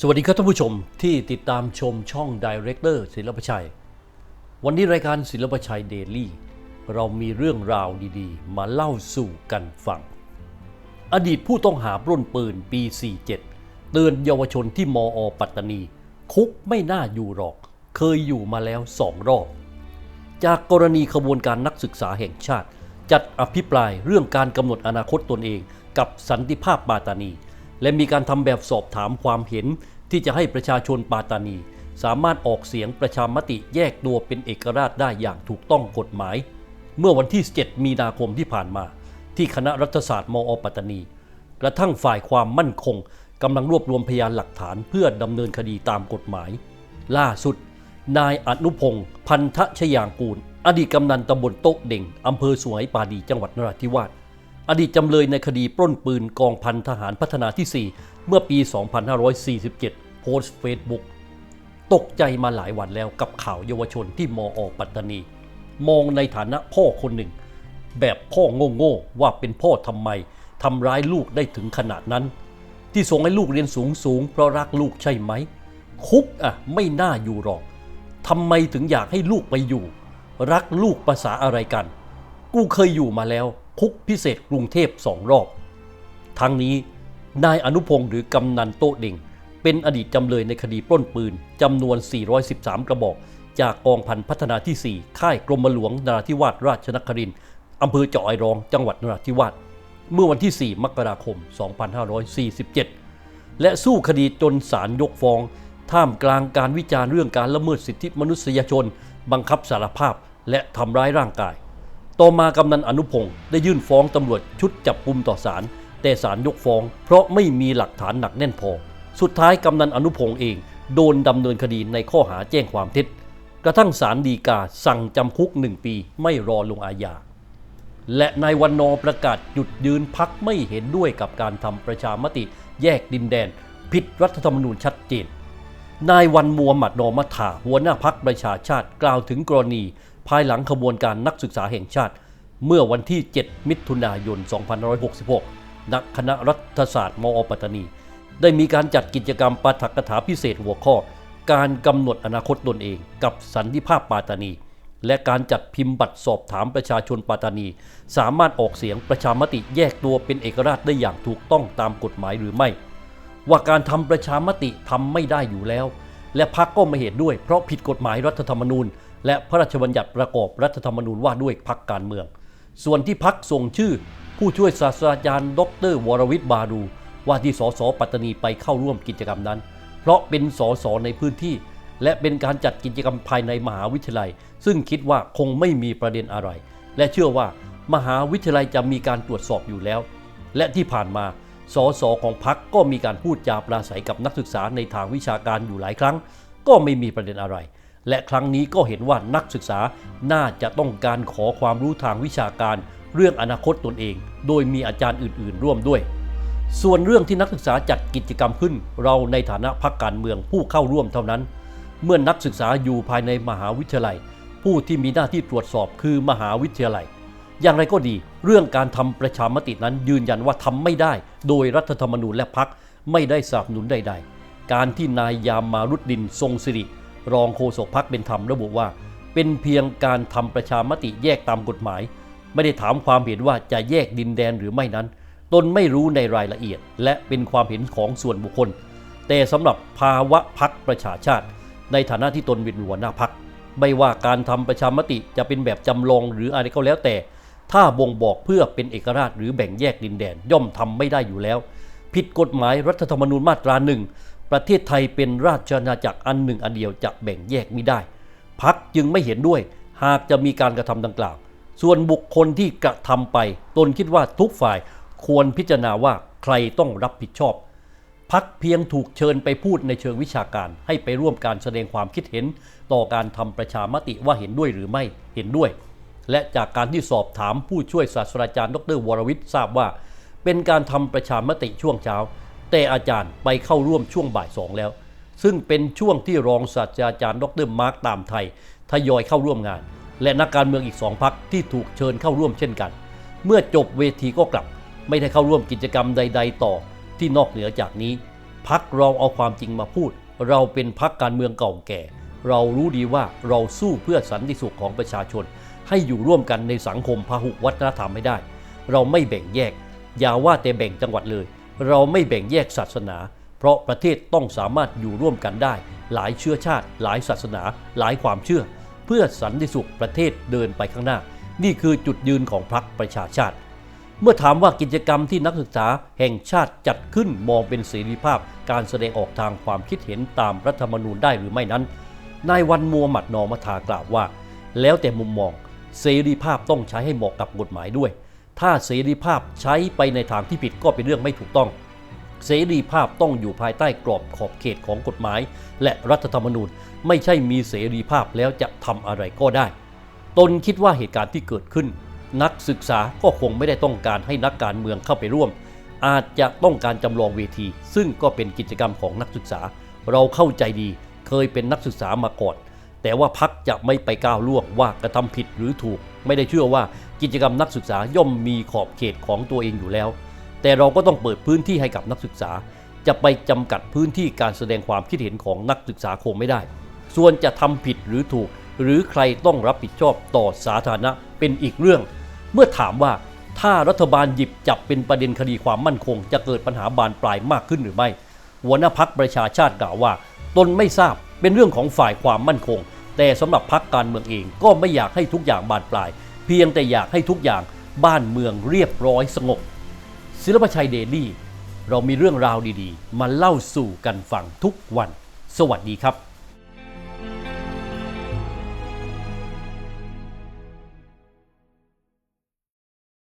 สวัสดีครับท่านผู้ชมที่ติดตามชมช่องดีเรคเตอร์ศิลปชัย วันนี้รายการศิลปชัยเดลี่เรามีเรื่องราวดีๆ มาเล่าสู่กันฟัง อดีตผู้ต้องหาปล้นปืนปี 47 เตือนเยาวชนที่มอปัตตานี คุกไม่น่าอยู่หรอก เคยอยู่มาแล้วสองรอบ จากกรณีขบวนการนักศึกษาแห่งชาติ จัดอภิปรายเรื่องการกำหนดอนาคตตนเองกับสันติภาพปาตานี และมีการทำแบบสอบถามความเห็นที่จะให้ประชาชนปาตานี สามารถออกเสียงประชามติแยกตัวเป็นเอกราชได้อย่างถูกต้องกฎหมาย เมื่อวันที่ 7 มีนาคมที่ผ่านมา ที่คณะรัฐศาสตร์มอปัตตานี กระทั่งฝ่ายความมั่นคงกำลังรวบรวมพยานหลักฐานเพื่อดำเนินคดีตามกฎหมาย ล่าสุด นายอนุพงศ์พันธชยางกูล อดีตกำนันตำบลโต๊ะเด่งอำเภอสวยปาดีจังหวัดนราธิวาส อดีตจำเลยในคดีปล้นปืนกองพันทหารพัฒนาที่ 4 เมื่อปี 2547 โพสต์เฟซบุ๊กตกใจมาหลายวันแล้วกับข่าวเยาวชนที่มออปัตตานี มองในฐานะพ่อคนหนึ่ง แบบพ่อโง่ๆว่าเป็นพ่อทำไมทำร้ายลูกได้ถึงขนาดนั้น ที่ส่งให้ลูกเรียนสูงสูงๆเพราะรักลูกใช่ไหม คุกอะไม่น่าอยู่หรอกทำไมถึงอยากให้ลูกไปอยู่ รักลูกภาษาอะไรกัน กูเคยอยู่มาแล้ว คุกพิเศษกรุงเทพสองรอบ ทั้งนี้นายอนุพงศ์หรือกำนันโต๊ะเด่ง เป็นอดีตจำเลยในคดีปล้นปืนจำนวน 413 กระบอก จากกองพันพัฒนาที่ 4 ค่ายกรมหลวงนราธิวาสราชนครินทร์อำเภอเจาะไอรองจังหวัดนราธิวาสเมื่อวันที่ 4 มกราคม 2547 และสู้คดีจนศาลยกฟ้อง ท่ามกลางการวิจารณ์เรื่องการละเมิดสิทธิมนุษยชน บังคับสารภาพและทำร้ายร่างกาย ต่อมากำนันอนุพงศ์ได้ยื่นฟ้องตำรวจชุดจับกุมต่อศาลแต่ศาลยกฟ้อง เพราะไม่มีหลักฐานหนักแน่นพอ สุดท้ายกำนันอนุพงศ์เองโดนดำเนินคดีในข้อหาแจ้งความเท็จ กระทั่งศาลฎีกาสั่งจำคุกหนึ่งปีไม่รอลงอาญาและนายวันนอประกาศหยุดยืนพักไม่เห็นด้วยกับการทำประชามติแยกดินแดน ผิดรัฐธรรมนูญชัดเจน นายวันมัวหมัดนอมัทาหัวหน้าพักประชาชาติกล่าวถึงกรณี ภายหลังขบวนการนักศึกษาแห่งชาติ เมื่อวันที่ 7 มิถุนายน 2566 ณ คณะรัฐศาสตร์ มอ ปัตตานี ได้มีการจัดกิจกรรมปาฐกถาพิเศษหัวข้อ การกำหนดอนาคตตนเองกับสันติภาพปาตานี และการจัดพิมพ์บัตรสอบถามประชาชนปาตานี สามารถออกเสียงประชามติแยกตัวเป็นเอกราชได้อย่างถูกต้องตามกฎหมายหรือไม่ ว่าการทำประชามติทำไม่ได้อยู่แล้วและพักก็ไม่เห็นด้วยเพราะผิดกฎหมายรัฐธรรมนูญ และพระราชบัญญัติประกอบรัฐธรรมนูญว่าด้วยพักการเมือง ส่วนที่พักส่งชื่อ ผู้ช่วยศาสตราจารย์ ดร วรวิทย์บารูว่าที่สสปัตตานีไปเข้าร่วมกิจกรรมนั้น เพราะเป็นสสในพื้นที่ และเป็นการจัดกิจกรรมภายในมหาวิทยาลัย ซึ่งคิดว่าคงไม่มีประเด็นอะไร และเชื่อว่ามหาวิทยาลัยจะมีการตรวจสอบอยู่แล้ว และที่ผ่านมาสสของพักก็มีการพูดจาปราศัยกับนักศึกษาในทางวิชาการอยู่หลายครั้ง ก็ไม่มีประเด็นอะไร และครั้งนี้ก็เห็นว่านักศึกษาน่าจะต้องการขอความรู้ทางวิชาการ เรื่องอนาคตตนเอง โดยมีอาจารย์อื่น ๆ ร่วมด้วย ส่วนเรื่องที่นักศึกษาจัดกิจกรรมขึ้น เราในฐานะพักการเมืองผู้เข้าร่วมเท่านั้น เมื่อนักศึกษาอยู่ภายในมหาวิทยาลัย ผู้ที่มีหน้าที่ตรวจสอบคือมหาวิทยาลัย อย่างไรก็ดี เรื่องการทำประชามตินั้นยืนยันว่าทำไม่ได้ โดยรัฐธรรมนูญและพักไม่ได้สนับสนุนใด ๆ การที่นายยามมารุดดินทรงสิริ รองโฆษกพักเป็นธรรมระบุว่า เป็นเพียงการทำประชามติแยกตามกฎหมาย ไม่ได้ถามความเห็นว่าจะแยกดินแดนหรือไม่นั้น ตนไม่รู้ในรายละเอียด และเป็นความเห็นของส่วนบุคคล แต่สำหรับภาวะพักประชาชาติ ในฐานะที่ตนเป็นหัวหน้าพักไม่ว่าการทำประชามติจะเป็นแบบจำลองหรืออะไรก็แล้วแต่ ถ้าบ่งบอกเพื่อเป็นเอกราชหรือแบ่งแยกดินแดนย่อมทำไม่ได้อยู่แล้ว ผิดกฎหมายรัฐธรรมนูญมาตราหนึ่ง ประเทศไทยเป็นราชอาณาจักรอันหนึ่งอันเดียวจะแบ่งแยกไม่ได้ พักจึงไม่เห็นด้วย หากจะมีการกระทำดังกล่าว ส่วนบุคคลที่กระทำไป ตนคิดว่าทุกฝ่ายควรพิจารณาว่าใครต้องรับผิดชอบ พักเพียงถูกเชิญไปพูดในเชิงวิชาการ ให้ไปร่วมการแสดงความคิดเห็น ต่อการทำประชามติว่าเห็นด้วยหรือไม่เห็นด้วย และจากการที่สอบถามผู้ช่วยศาสตราจารย์ ดรวรวิทย์ทราบว่า เป็นการทำประชามติช่วงเช้า แต่อาจารย์ไปเข้าร่วมช่วงบ่ายสองแล้ว ซึ่งเป็นช่วงที่รองศาสตราจารย์ดรมาร์กตามไทยทยอยเข้าร่วมงาน และนักการเมืองอีกสองพักที่ถูกเชิญเข้าร่วมเช่นกัน เมื่อจบเวทีก็กลับ ไม่ได้เข้าร่วมกิจกรรมใด ๆ ต่อที่นอกเหนือจากนี้ พักเราเอาความจริงมาพูด เราเป็นพักการเมืองเก่าแก่ เรารู้ดีว่าเราสู้เพื่อสันติสุขของประชาชน ให้อยู่ร่วมกันในสังคมพหุวัฒนธรรมให้ได้ เราไม่แบ่งแยก อย่าว่าแต่แบ่งจังหวัดเลย เราไม่แบ่งแยกศาสนา เพราะประเทศต้องสามารถอยู่ร่วมกันได้ หลายเชื้อชาติ หลายศาสนา หลายความเชื่อ เพื่อสันติสุขประเทศเดินไปข้างหน้า นี่คือจุดยืนของพรรคประชาชาติ เมื่อถามว่ากิจกรรมที่นักศึกษาแห่งชาติจัดขึ้นมองเป็นเสรีภาพ การแสดงออกทางความคิดเห็นตามรัฐธรรมนูญได้หรือไม่นั้นนายวันมัวหมัดนอมัทากล่าวว่า แล้วแต่มุมมองเสรีภาพต้องใช้ให้เหมาะกับกฎหมายด้วย ถ้าเสรีภาพใช้ไปในทางที่ผิดก็เป็นเรื่องไม่ถูกต้อง เสรีภาพต้องอยู่ภายใต้กรอบขอบเขตของกฎหมาย และรัฐธรรมนูญ ไม่ใช่มีเสรีภาพแล้วจะทำอะไรก็ได้ ตนคิดว่าเหตุการณ์ที่เกิดขึ้น นักศึกษาก็คงไม่ได้ต้องการให้นักการเมืองเข้าไปร่วม อาจจะต้องการจำลองเวที ซึ่งก็เป็นกิจกรรมของนักศึกษา เราเข้าใจดี เคยเป็นนักศึกษามาก่อน แต่ว่าพักจะไม่ไปก้าวล่วงว่ากระทำผิดหรือถูก ไม่ได้เชื่อว่ากิจกรรมนักศึกษาย่อมมีขอบเขตของตัวเองอยู่แล้ว แต่เราก็ต้องเปิดพื้นที่ให้กับนักศึกษา จะไปจำกัดพื้นที่การแสดงความคิดเห็นของนักศึกษาคงไม่ได้ ส่วนจะทำผิดหรือถูก หรือใครต้องรับผิดชอบต่อสาธารณะเป็นอีกเรื่อง เมื่อถามว่าถ้ารัฐบาลหยิบจับเป็นประเด็นคดีความมั่นคง จะเกิดปัญหาบานปลายมากขึ้นหรือไม่หัวหน้าพักประชาชาติกล่าวว่า ตนไม่ทราบเป็นเรื่องของฝ่ายความมั่นคง แต่สำหรับพักการเมืองเองก็ไม่อยากให้ทุกอย่างบานปลาย เพียงแต่อยากให้ทุกอย่างบ้านเมืองเรียบร้อยสงบ ศิลปชัยเดลี่ เรามีเรื่องราวดีๆ มาเล่าสู่กันฟังทุกวัน สวัสดีครับ